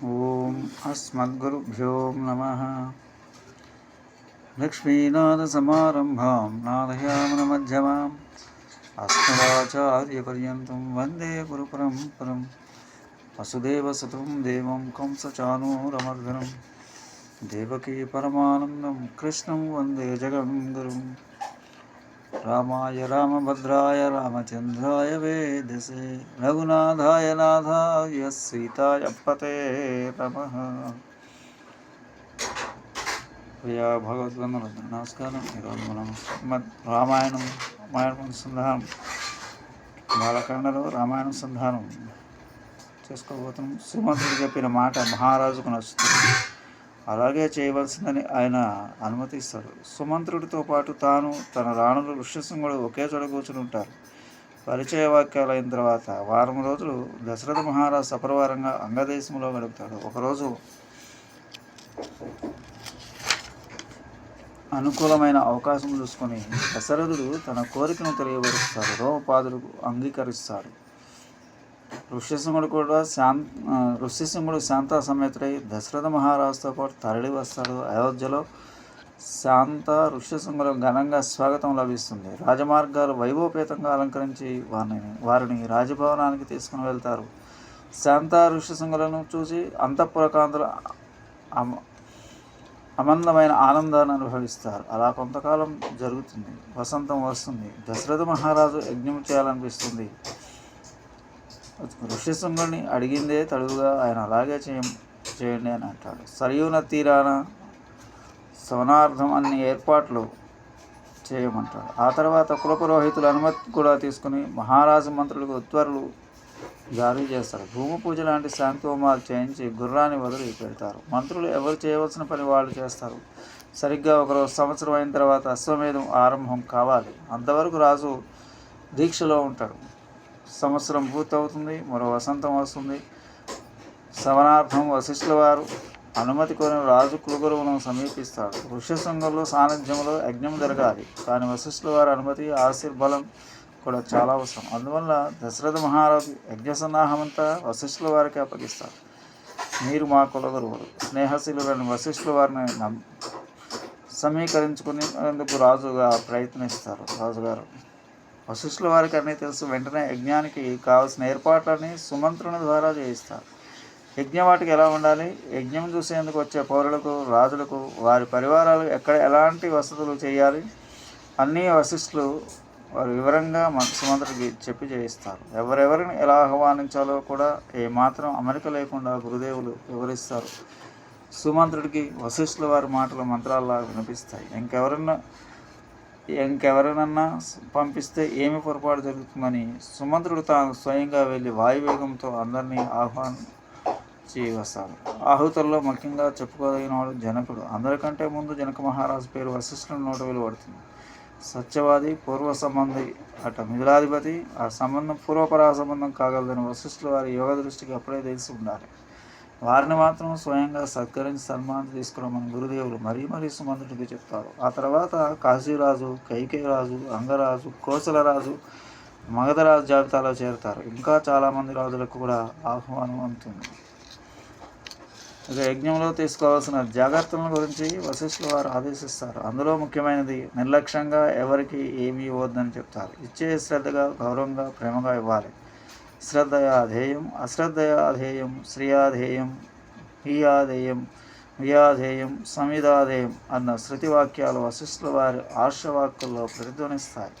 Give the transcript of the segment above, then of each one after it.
ఓం అస్మద్గురుభ్యో నమ. లక్ష్మీనాథసమారంభాం నాదయామన మధ్యమాం అస్మదాచార్యపర్యంతం వందే గురు పరంపరం వసుదేవసుతం దేవం కంసచానూరమర్ధనం దేవకీ పరమానందం కృష్ణం వందే జగం గురుం రామాయ రామభద్రాయ రామచంద్రాయ వేదసే. రఘునాథాయ నాథాయ సీతాయ పతే రమ ప్రియా భగవద్వందనకు నమస్కారం. ఈరోజు మనం రామాయణం రామాయణం రామాయణానుసంధానం బాలకాండలో రామాయణానుసంధానం చేసుకోబోతున్నాం. శ్రీమంతుడు చెప్పిన మాట మహారాజుకు నచ్చుతుంది. అలాగే చేయవలసిందని ఆయన అనుమతిస్తాడు సుమంత్రుడితో పాటు తాను తన రాణులు ఋష్యశృంగుడు ఒకే చోట కూర్చుని ఉంటారు పరిచయ వాక్యాలు అయిన తర్వాత వారం రోజులు దశరథ మహారాజు సపరివారంగా అంగదేశంలో గడుపుతాడు. ఒకరోజు అనుకూలమైన అవకాశం చూసుకొని దశరథుడు తన కోరికను తెలియపరుస్తాడు. రోమపాదులకు అంగీకరిస్తాడు. ఋష్యసింహుడు కూడా శాంత ఋష్యసింహుడు శాంత సమేతుడై దశరథ మహారాజుతో పాటు తరలి వస్తాడు. అయోధ్యలో శాంత ఋష్యసింహులకు ఘనంగా స్వాగతం లభిస్తుంది. రాజమార్గాలు వైభవపేతంగా అలంకరించి వారిని వారిని రాజభవనానికి తీసుకుని వెళ్తారు. శాంత ఋష్యసింహులను చూసి అంతఃపురకాంతుల అమ- అమందమైన ఆనందాన్ని అనుభవిస్తారు. అలా కొంతకాలం జరుగుతుంది. వసంతం వస్తుంది. దశరథ మహారాజు యజ్ఞం చేయాలనిపిస్తుంది. ఋష్యశృంగుని అడిగిందే తడువుగా ఆయన అలాగే చేయ చేయండి అని అంటాడు. సరయూన తీరాన సవనార్థం అన్ని ఏర్పాట్లు చేయమంటాడు. ఆ తర్వాత కులపురోహితుల అనుమతి కూడా తీసుకుని మహారాజు మంత్రులకు ఉత్తర్వులు జారీ చేస్తారు. భూమి పూజ లాంటి శాంతి హోమాలు చేయించి గుర్రాన్ని వదిలి పెడతారు. మంత్రులు ఎవరు చేయవలసిన పని వాళ్ళు చేస్తారు. సరిగ్గా ఒకరోజు సంవత్సరం అయిన తర్వాత అశ్వమేధం ఆరంభం కావాలి. అంతవరకు రాజు దీక్షలో ఉంటాడు. సంవత్సరం పూర్తవుతుంది మరో వసంతం వస్తుంది. సవనార్థం వశిష్ఠుల వారు అనుమతి కోరిన రాజు కులగురువులను సమీపిస్తాడు. ఋష్యశృంగంలో సాన్నిధ్యంలో యజ్ఞం జరగాలి. కానీ వశిష్ఠుల వారి అనుమతి ఆశీర్బలం కూడా చాలా అవసరం. అందువల్ల దశరథ మహారాజు యజ్ఞ సన్నాహమంతా వశిష్ఠుల వారికి అప్పగిస్తారు మీరు మా కులగురువులు స్నేహశీలులైన వశిష్ఠుల వారిని నమ్ సమీకరించుకునేందుకు రాజుగా ప్రయత్నిస్తారు. రాజుగారు వశిష్ఠుల వారికి అన్నీ తెలుసు. వెంటనే యజ్ఞానికి కావాల్సిన ఏర్పాట్లని సుమంత్రుని ద్వారా చేయిస్తారు. యజ్ఞం వాటికి ఎలా ఉండాలి? యజ్ఞం చూసేందుకు వచ్చే పౌరులకు రాజులకు వారి పరివారాలు ఎక్కడ ఎలాంటి వసతులు చేయాలి? అన్నీ వశిష్ఠులు వారు వివరంగా సుమంత్రుడికి చెప్పి చేయిస్తారు. ఎవరెవరిని ఎలా ఆహ్వానించాలో కూడా ఏమాత్రం అమరిక లేకుండా గురుదేవులు వివరిస్తారు. సుమంత్రుడికి వశిష్ఠుల వారి మాటలు మంత్రాల్లా వినిపిస్తాయి. ఇంకెవరన్నా ఇంకెవరినన్నా పంపిస్తే ఏమి పొరపాటు జరుగుతుందని సుమంత్రుడు తాను స్వయంగా వెళ్ళి వాయువేగంతో అందరినీ ఆహ్వానం చేయవస్తాడు. ఆహుతుల్లో ముఖ్యంగా చెప్పుకోదగిన వాడు జనకుడు. అందరికంటే ముందు జనక మహారాజు పేరు వశిష్ఠుల నోట వెలువడుతుంది. సత్యవాది పూర్వ సంబంధి అట మిథులాధిపతి ఆ సంబంధం పూర్వపరా సంబంధం కాగలదని వశిష్ఠుల వారి యోగ దృష్టికి అప్పుడే తెలిసి ఉండాలి. వారిని మాత్రం స్వయంగా సత్కరించి సన్మానం తీసుకురమ్మని గురుదేవులు మరీ మరీ సుమంతుడికి చెప్తారు. ఆ తర్వాత కాశీరాజు కైకేయరాజు అంగరాజు కోసలరాజు మగధరాజు జాబితాలో చేరుతారు. ఇంకా చాలామంది రాజులకు కూడా ఆహ్వానం అందుతుంది. ఇక యజ్ఞంలో తీసుకోవాల్సిన జాగ్రత్తల గురించి వశిష్ఠుల వారు ఆదేశిస్తారు. అందులో ముఖ్యమైనది నిర్లక్ష్యంగా ఎవరికి ఏమి ఇవ్వద్దని చెప్తారు. ఇచ్చే శ్రద్ధగా గౌరవంగా ప్రేమగా ఇవ్వాలి. శ్రద్ధయాధేయం అశ్రద్ధయాధేయం శ్రియాధేయం హీయాధేయం వియాధేయం సమిదాధేయం అన్న శృతి వాక్యాలు వశిష్ఠుల వారి ఆర్షవాక్కుల్లో ప్రతిధ్వనిస్తాయి.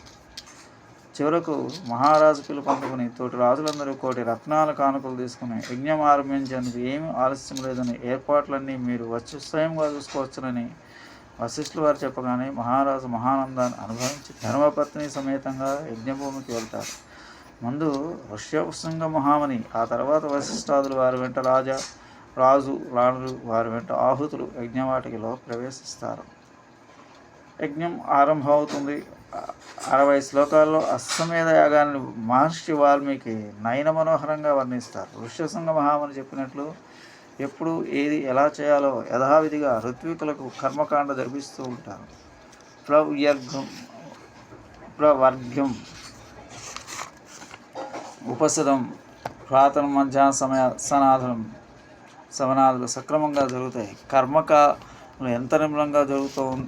చివరకు మహారాజు పిలుపు అందుకుని తోటి రాజులందరూ కోటి రత్నాల కానుకలు తీసుకుని యజ్ఞం ఆరంభించేందుకు ఏమీ ఆలస్యం లేదని ఏర్పాట్లన్నీ మీరు వచ్చి స్వయంగా చూసుకోవచ్చునని వశిష్ఠుల వారు చెప్పగానే మహారాజు మహానందాన్ని అనుభవించి ధర్మపత్ని సమేతంగా యజ్ఞభూమికి వెళ్తారు. ముందు ఋష్యశృంగ మహామని ఆ తర్వాత వశిష్ఠాదులు వారి వెంట రాజా రాజు రాణులు వారి వెంట ఆహుతులు యజ్ఞవాటికలో ప్రవేశిస్తారు. యజ్ఞం ఆరంభమవుతుంది. అరవై శ్లోకాల్లో అశ్వమేధ యాగాన్ని మహర్షి వాల్మీకి నయన మనోహరంగా వర్ణిస్తారు. ఋష్యశృంగ మహామని చెప్పినట్లు ఎప్పుడు ఏది ఎలా చేయాలో యథావిధిగా ఋత్వికులకు కర్మకాండ జరిపిస్తూ ఉంటారు. ప్రవ్యర్ఘం ప్రవర్గం ఉపసదం ప్రాతన మధ్యాహ్న సమయ సనాధనం సవనాదులు సక్రమంగా జరుగుతాయి. కర్మకాలు ఎంత నిర్మలంగా జరుగుతూ ఉం-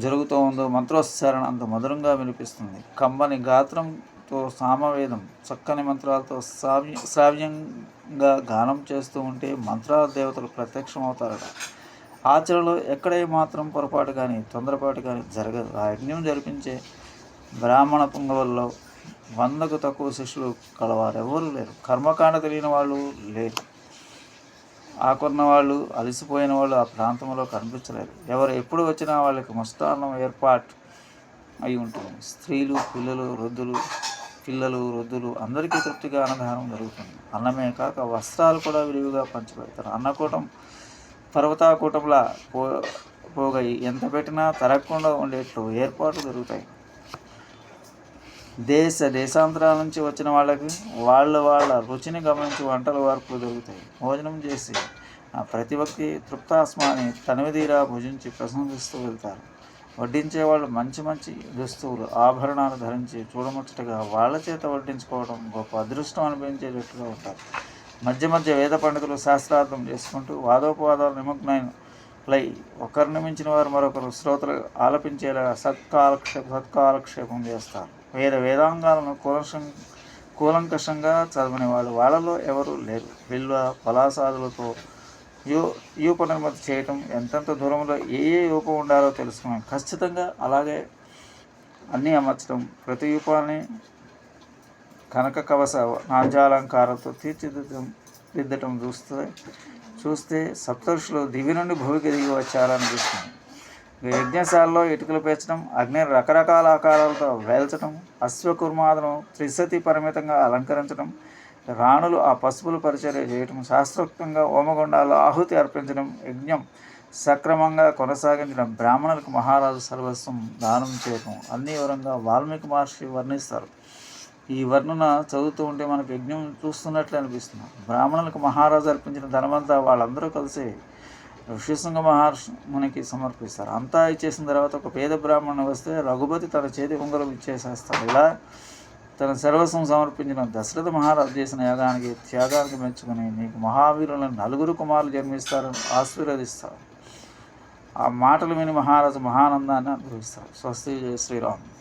జరుగుతూ ఉందో మంత్రోచ్చారణ అంత మధురంగా వినిపిస్తుంది. కమ్మని గాత్రంతో సామవేదం చక్కని మంత్రాలతో శ్రావ్య శ్రావ్యంగా గానం చేస్తూ ఉంటే మంత్రాల దేవతలు ప్రత్యక్షమవుతారట. ఆచరణలో ఎక్కడే మాత్రం పొరపాటు కానీ తొందరపాటు కానీ జరగదు. ఆ యజ్ఞం జరిపించే బ్రాహ్మణ పొంగవల్లో వందకు తక్కువ శిష్యులు కలవారు. ఎవరు లేరు. కర్మకాండ తెలియని వాళ్ళు లేరు. ఆకున్న వాళ్ళు అలసిపోయిన వాళ్ళు ఆ ప్రాంతంలో కనిపించలేరు ఎవరు ఎప్పుడు వచ్చినా వాళ్ళకి మస్తాన్నం ఏర్పాటు అయి ఉంటుంది. స్త్రీలు పిల్లలు వృద్ధులు పిల్లలు వృద్ధులు అందరికీ తృప్తిగా అన్నదానం జరుగుతుంది. అన్నమే కాక వస్త్రాలు కూడా విరివిగా పంచిపెడతారు. అన్నకూటం పర్వతాకూటంలా పో పోగయి. ఎంత పెట్టినా తరగకుండా ఉండేట్లు ఏర్పాట్లు జరుగుతాయి. దేశ దేశాంతరాల నుంచి వచ్చిన వాళ్ళకి వాళ్ళ వాళ్ళ రుచిని గమనించి వంటల వరకు దొరుకుతాయి. భోజనం చేసి ఆ ప్రతి ఒక్కరి తృప్తాస్మాని తనివిదీరా భుజించి ప్రశంసిస్తూ వెళ్తారు. వడ్డించే వాళ్ళు మంచి మంచి దుస్తువులు ఆభరణాలు ధరించి చూడముచ్చటగా వాళ్ళ చేత వడ్డించుకోవడం గొప్ప అదృష్టం అనిపించేటట్టుగా ఉంటారు. మధ్య మధ్య వేద పండితులు శాస్త్రార్థం చేసుకుంటూ వాదోపవాదాలు నిమగ్నలై ఒకరిని మించిన వారు మరొకరు శ్రోతలు ఆలపించేలా సత్కాలక్షేప సత్కాలక్షేపం చేస్తారు. వేద వేదాంగాలను కూలంకషం కూలంకషంగా చదవని వాళ్ళలో ఎవరు లేరు. బిల్వ పలాసాదులతో యూ యూపనిర్మతి చేయటం ఎంతెంత దూరంలో ఏ ఏ యూప ఉండాలో తెలుసుకున్నాం. ఖచ్చితంగా అలాగే అన్నీ అమర్చడం ప్రతి యూపాన్ని కనక కవస నాజాలంకారంతో తీర్చిదిద్దడం దిద్దటం చూస్తే చూస్తే సప్తర్షులు దివి నుండి భూమికి దిగి వచ్చారనిపిస్తుంది యజ్ఞశాలలో ఇటుకలు పేర్చడం అగ్ని రకరకాల ఆకారాలతో వేల్చడం అశ్వకుర్మాదను త్రిశతి పరిమితంగా అలంకరించడం రాణులు ఆ పసుపులు పరిచర్య చేయటం శాస్త్రోక్తంగా హోమగుండాల్లో ఆహుతి అర్పించడం యజ్ఞం సక్రమంగా కొనసాగించడం బ్రాహ్మణులకు మహారాజు సర్వస్వం దానం చేయటం అన్ని వివరంగా వాల్మీకి మహర్షి వర్ణిస్తారు. ఈ వర్ణన చదువుతూ ఉంటే మనకు యజ్ఞం చూస్తున్నట్లు అనిపిస్తుంది. బ్రాహ్మణులకు మహారాజు అర్పించిన ధనమంతా వాళ్ళందరూ కలిసి ఋషిశృంగ మహర్షిమునికి సమర్పిస్తారు. అంతా ఇచ్చేసిన తర్వాత ఒక పేద బ్రాహ్మణుడు వస్తే రఘుపతి తన చేతి ఉంగరం ఇచ్చేసేస్తాడు. ఇలా తన సర్వస్వం సమర్పించిన దశరథ మహారాజు చేసిన యాగానికి త్యాగానికి మెచ్చుకుని నీకు మహావీరులను నలుగురు కుమారులు జన్మిస్తారని ఆశీర్వదిస్తారు. ఆ మాటలు విని మహారాజు మహానందాన్ని అనుభవిస్తారు. స్వస్తి జయ శ్రీరామ్.